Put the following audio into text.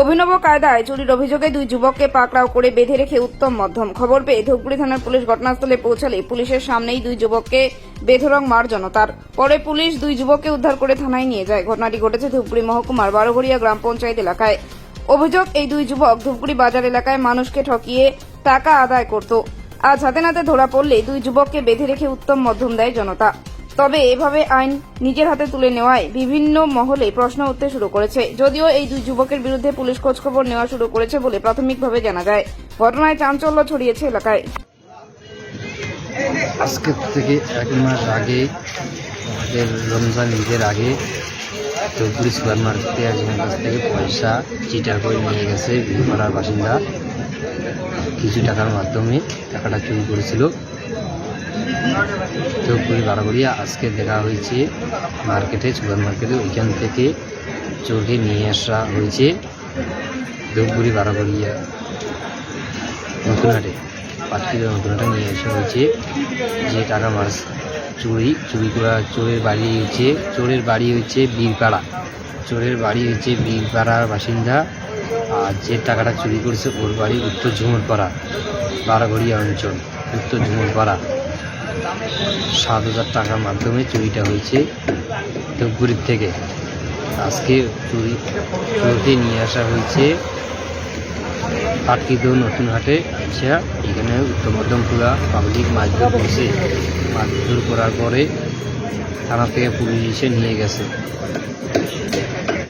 অভিনব কায়দায় চুরির অভিযোগে দুই যুবককে পাকড়াও করে বেঁধে রেখে উত্তম মধ্যম খবর পেয়ে ধূপগুড়ি থানার পুলিশ ঘটনাস্থলে পৌঁছালে পুলিশের সামনেই দুই যুবককে বেধরং মার জনতার পরে পুলিশ দুই যুবককে উদ্ধার করে থানায় নিয়ে যায়। ঘটনাটি ঘটেছে ধূপগুড়ি মহকুমার বারোঘড়িয়া গ্রাম পঞ্চায়েত এলাকায়। অভিযোগ, এই দুই যুবক ধূপগুড়ি বাজার এলাকায় মানুষকে ঠকিয়ে টাকা আদায় করত। আজ হাতে নাতে ধরা পড়লে দুই যুবককে বেঁধে রেখে উত্তম মধ্যম দেয় জনতা। তবে এভাবে আইন নিজের হাতে তুলে নেওয়ায় বিভিন্ন মহলে প্রশ্ন উঠতে শুরু করেছে। যদিও এই দুই যুবকের বিরুদ্ধে পুলিশ খোঁজখবর নেওয়া শুরু করেছে বলে প্রাথমিকভাবে জানা যায়। ঘটনায় চাঞ্চল্য ছড়িয়েছে এলাকায়। আজকের থেকে এক মাস আগে, আমাদের রমজান ঈদের আগে ধূপগুড়ি সুপার মার্কেটে একজনের কাছ থেকে পয়সা, চিটার করে নিয়ে গেছে ভিড়পাড়ার বাসিন্দা। কিছু টাকার মাধ্যমে টাকাটা চুরি করেছিল। ধূপগুড়ি বারাবড়িয়া আজকে দেখা হয়েছে মার্কেটে, সুপার মার্কেটে। ওইখান থেকে চোখে নিয়ে আসা হয়েছে ধূপগুড়ি বারাবড়িয়া নতুনহাটে। পাটকিলো নতুনহাটে নিয়ে আসা হয়েছে। যে টাকা মাছ চুরি চুরি করা চোরের বাড়ি হয়েছে, চোরের বাড়ি হচ্ছে বীরপাড়া। চোরের বাড়ি হচ্ছে বীরপাড়ার বাসিন্দা। আর যে টাকাটা চুরি করেছে ওর বাড়ি উত্তর ঝুমুরপাড়া বারাঘড়িয়া অঞ্চল, উত্তর ঝুমুরপাড়া। সাত হাজার টাকার মাধ্যমে চুরিটা হয়েছে ধূপগুড়ির থেকে। আজকে চুরি চোরকে নিয়ে আসা হয়েছে পাটকিদো নতুন হাটে। আচ্ছা এখানে উত্তর মধ্যমপুরা পাবলিক মাছধর করছে মাছধর করার পরে থানা থেকে পুলিশ এসে নিয়ে গেছে।